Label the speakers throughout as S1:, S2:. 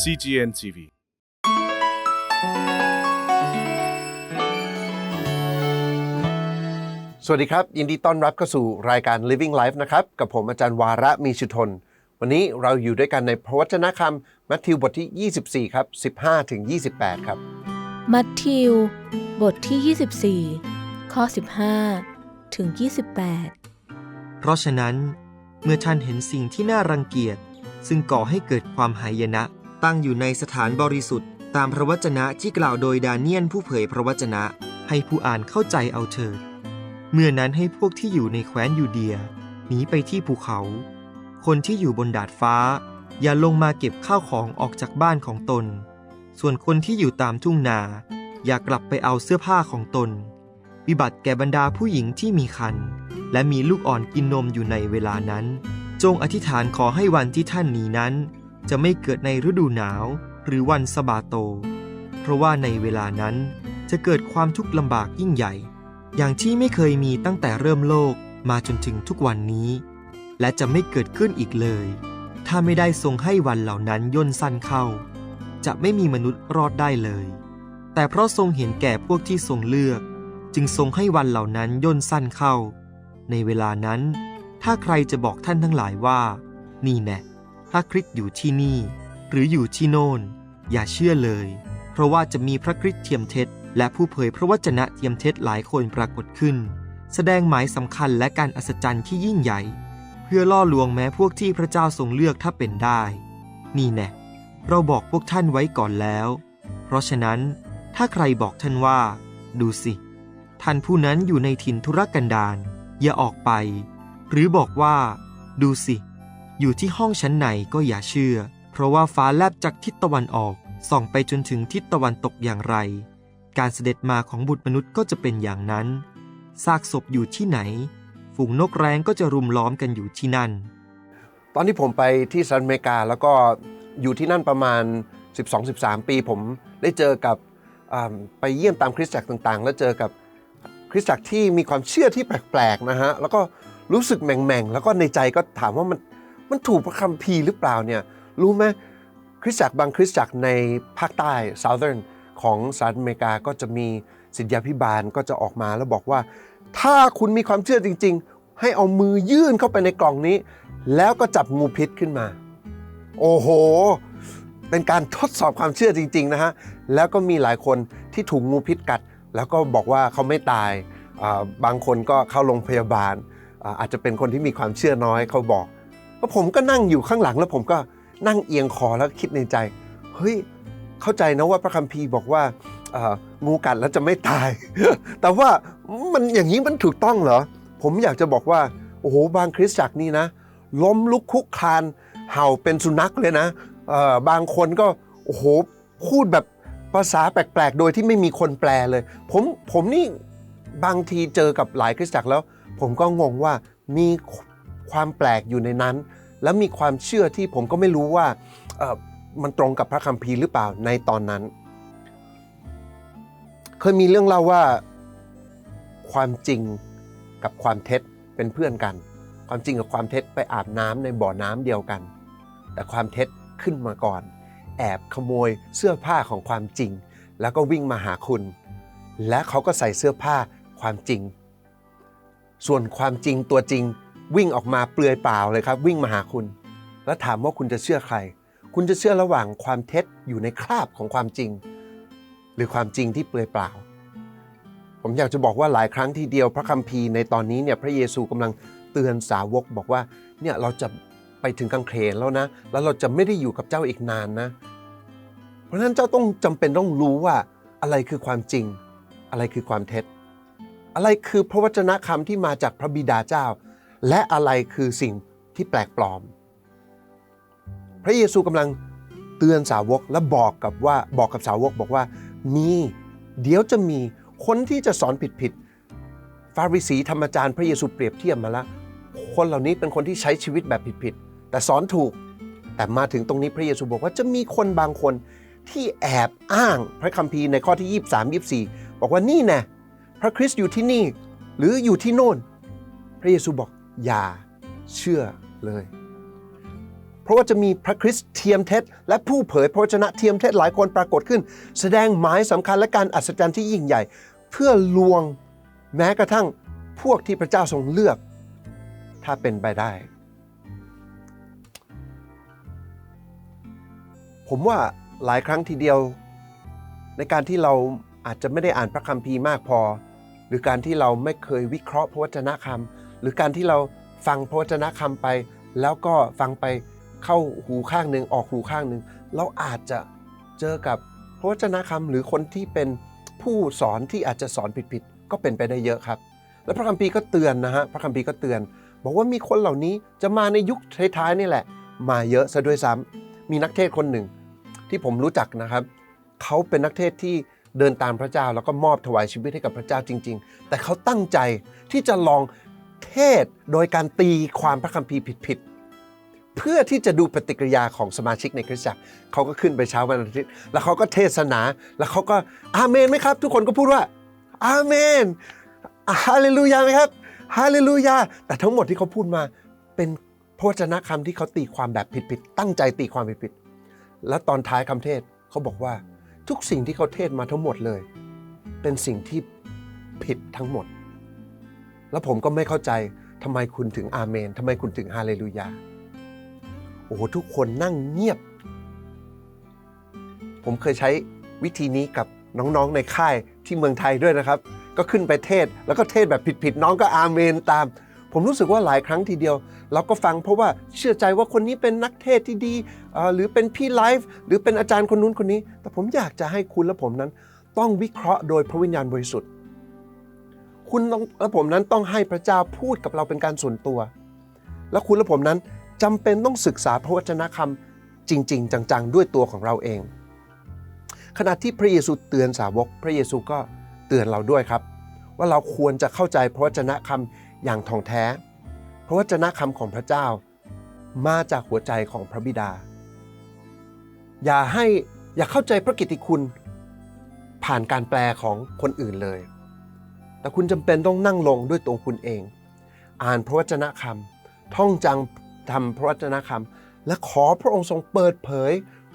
S1: CGN TV
S2: สวัสดีครับ ยินดีต้อนรับเข้าสู่รายการ Living Life นะครับ กับผมอาจารย์วาระมีชุทน วันนี้เราอยู่ด้วยกันในพระวจนะคำมัทธิวบทที่ 24 ครับ 15ถึง28 ครับ
S3: มัทธิว บทที่ 24 ข้อ 15 ถึง 28
S4: เพราะฉะนั้น เมื่อท่านเห็นสิ่งที่น่ารังเกียจ ซึ่งก่อให้เกิดความหายนะ ตั้งอยู่ในสถานบริสุทธิ์ ตามพระวจนะที่กล่าวโดยดาเนียนผู้เผยพระวจนะ ให้ผู้อ่านเข้าใจเอาเถิด เมื่อนั้นให้พวกที่อยู่ในแคว้นยูเดียหนีไปที่ภูเขา คนที่อยู่บนดาดฟ้า อย่าลงมาเก็บข้าวของออกจากบ้านของตน ส่วนคนที่อยู่ตามทุ่งนา อย่ากลับไปเอาเสื้อผ้าของตน วิบัติแก่บรรดาผู้หญิงที่มีคัน และมีลูกอ่อนกินนมอยู่ในเวลานั้น จงอธิษฐานขอให้วันที่ท่านหนีนั้น จะไม่เกิดในฤดูหนาวหรือวันสบาโต เพราะว่าในเวลานั้นจะเกิดความทุกข์ลำบากยิ่งใหญ่ อย่างที่ไม่เคยมีตั้งแต่เริ่มโลกมาจนถึงทุกวันนี้ และจะไม่เกิดขึ้นอีกเลย ถ้าไม่ได้ทรงให้วันเหล่านั้นย่นสั้นเข้า จะไม่มีมนุษย์รอดได้เลย แต่เพราะทรงเห็นแก่พวกที่ทรงเลือก จึงทรงให้วันเหล่านั้นย่นสั้นเข้า ในเวลานั้น ถ้าใครจะบอกท่านทั้งหลายว่า นี่แน่ ระคริสต์อยู่ที่นี่ หรืออยู่ที่โน่น อย่าเชื่อเลย เพราะว่าจะมีพระคริสต์เทียมเท็จ และผู้เผยพระวจนะเทียมเท็จหลายคนปรากฏขึ้น แสดงหมายสำคัญและการอัศจรรย์ที่ยิ่งใหญ่ เพื่อล่อลวงแม้พวกที่พระเจ้าทรงเลือกถ้าเป็นได้ นี่แน่เราบอกพวกท่านไว้ก่อนแล้ว เพราะฉะนั้น ถ้าใครบอกท่านว่า ดูสิ ท่านผู้นั้นอยู่ในถิ่นธุรกันดารอย่าออกไป หรือบอกว่า ดูสิ อยู่ที่ห้องชั้นไหนก็อย่าเชื่อ เพราะว่าฟ้าแลบจากทิศตะวันออกส่องไปจนถึงทิศตะวันตกอย่างไร การเสด็จมาของบุตรมนุษย์ก็จะเป็นอย่างนั้น ซากศพอยู่ที่ไหน ฝูงนกแร้งก็จะรุมล้อมกันอยู่ที่นั่น
S2: ตอนที่ผมไปที่สหรัฐอเมริกาแล้วก็อยู่ที่นั่นประมาณ 12-13 ปีผมได้เจอกับไปเยี่ยมตามคริสตจักรต่างๆ แล้วเจอกับคริสตจักรที่มีความเชื่อที่แปลกๆนะฮะแล้วก็รู้สึกแหม่งๆ แล้วก็ในใจก็ถามว่ามัน มันถูกพระคัมภีร์หรือเปล่าเนี่ยรู้ไหมคริสตจักรบางคริสตจักรในภาคใต้ Southern ของสหรัฐอเมริกาก็จะมีสิทธยาพิบาลก็จะออกมาแล้วบอกว่า ถ้าคุณมีความเชื่อจริง ๆ ให้เอามือยื่นเข้าไปในกล่องนี้ แล้วก็จับงูพิษขึ้นมา โอ้โห เป็นการทดสอบความเชื่อจริง ๆ นะฮะ แล้วก็มีหลายคนที่ถูกงูพิษกัด แล้วก็บอกว่าเขาไม่ตาย บางคนก็เข้าโรงพยาบาลอาจจะเป็นคนที่มีความเชื่อน้อยเขาบอก แล้วผมก็นั่งอยู่ข้างหลังแล้วผมก็นั่งเอียงคอแล้วคิดในใจ เฮ้ย เข้าใจนะว่าพระคัมภีร์บอกว่างูกัดแล้วจะไม่ตาย แต่ว่ามันอย่างนี้มันถูกต้องเหรอ ผมอยากจะบอกว่า โอ้โห บางคริสตจักรนี่นะ ล้มลุกคุกคานเห่าเป็นสุนัขเลยนะบางคนก็ โอ้โห พูดแบบภาษาแปลกๆ โดยที่ไม่มีคนแปลเลย ผม ผมนี่บางทีเจอกับหลายคริสตจักรแล้ว ผมก็งงว่ามี ความแปลกอยู่ในนั้น แล้วมีความเชื่อที่ผมก็ไม่รู้ว่ามันตรงกับพระคัมภีร์หรือเปล่าในตอนนั้น เคยมีเรื่องเล่าว่าความจริงกับความเท็จเป็นเพื่อนกัน ความจริงกับความเท็จไปอาบน้ำในบ่อน้ำเดียวกัน แต่ความเท็จขึ้นมาก่อน แอบขโมยเสื้อผ้าของความจริง แล้วก็วิ่งมาหาคุณ และเขาก็ใส่เสื้อผ้าความจริง ส่วนความจริงตัวจริง วิ่งออกมาเปลือยเปล่าเลยครับ วิ่งมาหาคุณ แล้วถามว่าคุณจะเชื่อใคร คุณจะเชื่อระหว่างความเท็จอยู่ในคราบของความจริง หรือความจริงที่เปลือยเปล่า ผมอยากจะบอกว่าหลายครั้งทีเดียวพระคัมภีร์ในตอนนี้เนี่ยพระเยซูกำลังเตือนสาวกบอกว่าเนี่ยเราจะไปถึงกังเขนแล้วนะ แล้วเราจะไม่ได้อยู่กับเจ้าอีกนานนะ เพราะฉะนั้นเจ้าต้องจำเป็นต้องรู้ว่าอะไรคือความจริง อะไรคือความเท็จ อะไรคือพระวจนะคำที่มาจากพระบิดาเจ้า และอะไรคือสิ่งที่แปลกปลอม พระเยซูกำลังเตือนสาวกและบอกกับว่าบอกกับสาวกบอกว่า มีเดี๋ยวจะมีคนที่จะสอนผิดผิดๆฟาริสีธรรมจารย์พระเยซูเปรียบเทียบมาแล้วคนเหล่านี้เป็นคนที่ใช้ชีวิตแบบผิดๆแต่สอนถูก แต่มาถึงตรงนี้พระเยซูบอกว่าจะมีคนบางคนที่แอบอ้างพระคัมภีร์ในข้อที่ 23 24 บอกว่านี่แน่พระคริสต์อยู่ที่นี่ หรืออยู่ที่โน่น พระเยซูบอก อย่าเชื่อเลย เพราะว่าจะมีพระคริสต์เทียมเท็จ และผู้เผยพระวจนะเทียมเท็จหลายคนปรากฏขึ้น แสดงหมายสำคัญและการอัศจรรย์ที่ยิ่งใหญ่ เพื่อลวงแม้กระทั่งพวกที่พระเจ้าทรงเลือก ถ้าเป็นไปได้ ผมว่าหลายครั้งทีเดียว ในการที่เราอาจจะไม่ได้อ่านพระคัมภีร์มากพอ หรือการที่เราไม่เคยวิเคราะห์พระวจนะคำ หรือการที่เราฟังพระวจนะคำไป แล้วก็ฟังไปเข้าหูข้างหนึ่งออกหูข้างหนึ่งเราอาจจะเจอกับพระวจนะคำหรือคนที่เป็นผู้สอนที่อาจจะสอนผิดๆก็เป็นไปได้เยอะครับ และพระคัมภีร์ก็เตือนนะฮะพระคัมภีร์ก็เตือน บอกว่ามีคนเหล่านี้จะมาในยุคท้ายๆนี่แหละ มาเยอะซะด้วยซ้ำมีนักเทศคนหนึ่ง ที่ผมรู้จักนะครับ เขาเป็นนักเทศที่เดินตามพระเจ้าแล้วก็มอบถวายชีวิตให้กับพระเจ้าจริง ๆ แต่เขาตั้งใจที่จะลอง เทศโดยการตีความพระคัมภีร์ผิดๆเพื่อที่จะดูปฏิกิริยาของสมาชิกในคริสตจักรเขาก็ขึ้นไปเช้าวันอาทิตย์แล้วเขาก็เทศนา แล้วเขาก็อาเมนไหมครับ ทุกคนก็พูดว่าอาเมนฮาเลลูยาไหมครับฮาเลลูยาแต่ทั้งหมดที่เขาพูดมาเป็นพระวจนะคำที่เขาตีความแบบผิดๆตั้งใจตีความผิดๆแล้วตอนท้ายคำเทศเขาบอกว่าทุกสิ่งที่เขาเทศมาทั้งหมดเลย เป็นสิ่งที่ผิดทั้งหมด แล้วผมก็ไม่เข้าใจทำไมคุณถึงอาเมนทำไมคุณถึงฮาเลลูยา โอ้โห ทุกคนนั่งเงียบ ผมเคยใช้วิธีนี้กับน้องๆในค่ายที่เมืองไทยด้วยนะครับ ก็ขึ้นไปเทศ แล้วก็เทศแบบผิดๆน้องก็อาเมนตาม ผมรู้สึกว่าหลายครั้งทีเดียว เราก็ฟังเพราะว่าเชื่อใจว่าคนนี้เป็นนักเทศที่ดี หรือเป็นพี่ไลฟ์หรือเป็นอาจารย์คนนู้นคนนี้ แต่ผมอยากจะให้คุณและผมนั้น ต้องวิเคราะห์โดยพระวิญญาณบริสุทธิ์ คุณและผมนั้นต้องให้พระเจ้าพูดกับเราเป็นการส่วนตัว และคุณและผมนั้นจำเป็นต้องศึกษาพระวจนะคำจริง ๆ จังๆ ด้วยตัวของเราเอง ขณะที่พระเยซูเตือนสาวก พระเยซูก็เตือนเราด้วยครับ ว่าเราควรจะเข้าใจพระวจนะคำอย่างท่องแท้ พระวจนะคำของพระเจ้า มาจากหัวใจของพระบิดา อย่าให้อย่าเข้าใจพระกิตติคุณผ่านการแปลของคนอื่นเลย แต่คุณจำเป็นต้องนั่งลงด้วยตัวคุณเอง อ่านพระวจนะคำท่องจำทำพระวจนะคำและขอพระองค์ทรงเปิดเผย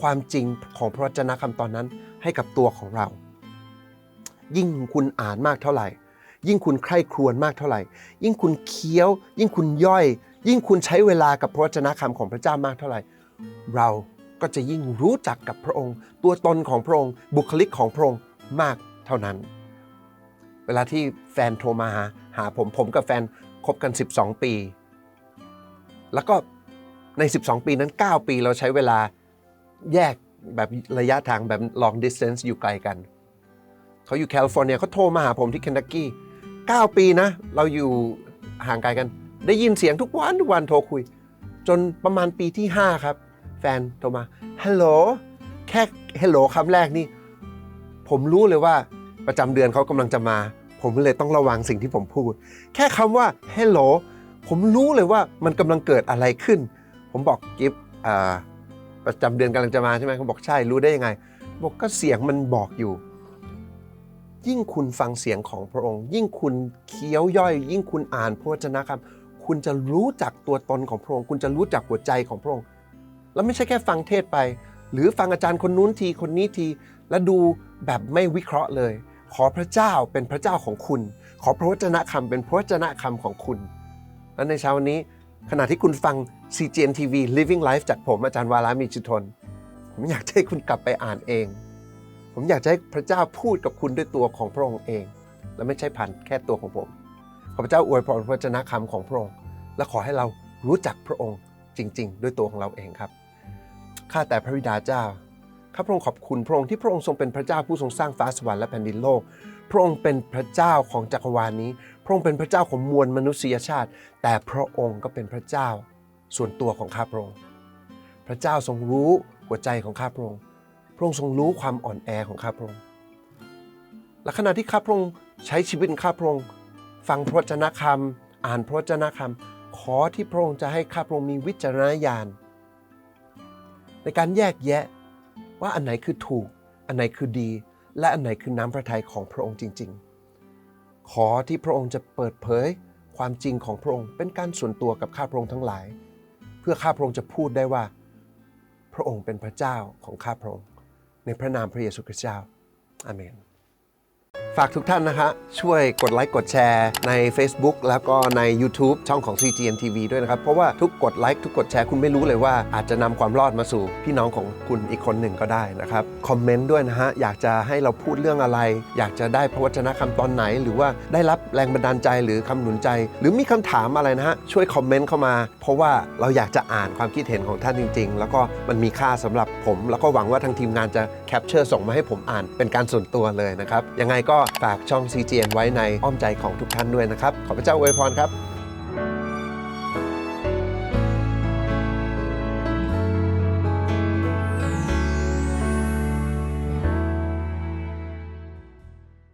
S2: ความจริงของพระวจนะคำตอนนั้นให้กับตัวของเรา ยิ่งคุณอ่านมากเท่าไหร่ ยิ่งคุณใคร่ครวญมากเท่าไหร่ ยิ่งคุณเคี้ยว ยิ่งคุณย่อย ยิ่งคุณใช้เวลากับพระวจนะคำของพระเจ้ามากเท่าไหร่ เราก็จะยิ่งรู้จักกับพระองค์ ตัวตนของพระองค์ บุคลิกของพระองค์มากเท่านั้น วลาที่แฟนโทรมาหาหาผมผมกับแฟนคบกัน 12 ปี แล้วก็ใน 12 ปีนั้น 9 ปีเราใช้เวลาแยกแบบระยะทางแบบ long distance อยู่ไกลกัน เขาอยู่แคลิฟอร์เนียเขาโทรมาหาผมที่เคนตักกี้ 9 ปีนะ เราอยู่ห่างไกลกัน ได้ยินเสียงทุกวันทุกวันโทรคุย จนประมาณปีที่ 5 ครับ แฟนโทรมาฮัลโหลแค่ฮัลโหลคำแรกนี่ ผมรู้เลยว่าประจำเดือนเขากำลังจะมา ผมเลยต้องระวังสิ่งที่ผมพูด แค่คำว่า hello ผมรู้เลยว่ามันกำลังเกิดอะไรขึ้น ผมบอกกิฟประจำเดือนกำลังจะมาใช่ไหมเขาบอกใช่รู้ได้ยังไง บอกก็เสียงมันบอกอยู่ ยิ่งคุณฟังเสียงของพระองค์ ยิ่งคุณเคี้ยวย่อย ยิ่งคุณอ่านพระวจนะครับ คุณจะรู้จักตัวตนของพระองค์ คุณจะรู้จักหัวใจของพระองค์ แล้วไม่ใช่แค่ฟังเทศไป หรือฟังอาจารย์คนนู้นทีคนนี้ที แล้วดูแบบไม่วิเคราะห์เลย ขอพระเจ้าเป็นพระเจ้าของคุณ ขอพระวจนะคำเป็นพระวจนะคำของคุณ และในเช้าวันนี้ขณะที่คุณฟัง CGN TV Living Life จากผมอาจารย์วาลามีจิตทน ผมอยากให้คุณกลับไปอ่านเอง ผมอยากให้พระเจ้าพูดกับคุณด้วยตัวของพระองค์เอง และไม่ใช่ผ่านแค่ตัวของผม ขอพระเจ้าอวยพรพระวจนะคำของพระองค์ และขอให้เรารู้จักพระองค์จริง ๆ ด้วยตัวของเราเองครับ ข้าแต่พระบิดาเจ้า ข้าพระองค์ขอบคุณพระองค์ที่พระองค์ทรงเป็นพระเจ้าผู้ทรงสร้างฟ้าสวรรค์และแผ่นดินโลก พระองค์เป็นพระเจ้าของจักรวาลนี้ พระองค์เป็นพระเจ้าของมวลมนุษยชาติ แต่พระองค์ก็เป็นพระเจ้า ส่วนตัวของข้าพระองค์ พระเจ้าทรงรู้หัวใจของข้าพระองค์ พระองค์ทรงรู้ความอ่อนแอของข้าพระองค์ และขณะที่ข้าพระองค์ใช้ชีวิตข้าพระองค์ฟังพระวจนะคำอ่านพระวจนะคำขอที่พระองค์จะให้ข้าพระองค์มีวิจารณญาณในการแยกแยะ ว่าอันไหนคือถูก อันไหนคือดี และอันไหนคือน้ำพระทัยของพระองค์จริง ๆ ขอที่พระองค์จะเปิดเผยความจริงของพระองค์เป็นการส่วนตัวกับข้าพระองค์ทั้งหลาย เพื่อข้าพระองค์จะพูดได้ว่า พระองค์เป็นพระเจ้าของข้าพระองค์ ในพระนามพระเยซูคริสต์เจ้าอาเมน ฝากทุกท่านนะฮะช่วยกดไลค์กดแชร์ใน Facebook แล้วก็ใน YouTube ช่องของ CGN TV ด้วยนะครับ เพราะว่าทุกกดไลค์ทุกกดแชร์คุณไม่รู้เลยว่าอาจจะนำความรอดมาสู่พี่น้องของคุณอีกคนหนึ่งก็ได้นะครับคอมเมนต์ด้วยนะฮะอยากจะให้เราพูดเรื่องอะไร อยากจะได้พระวจนะคำตอนไหน หรือว่าได้รับแรงบันดาลใจหรือคำหนุนใจ หรือมีคำถามอะไรนะฮะช่วยคอมเมนต์เข้ามา เพราะว่าเราอยากจะอ่านความคิดเห็นของท่านจริง ๆ แล้วก็มันมีค่าสำหรับผม แล้วก็หวังว่าทางทีมงานจะแคปเจอร์ส่งมาให้ผมอ่านเป็นการส่วนตัวเลยนะครับยังไงก็ฝากช่อง CGN ไว้ในอ้อมใจของทุกท่านด้วยนะครับ ขอพระเจ้าอวยพรครับ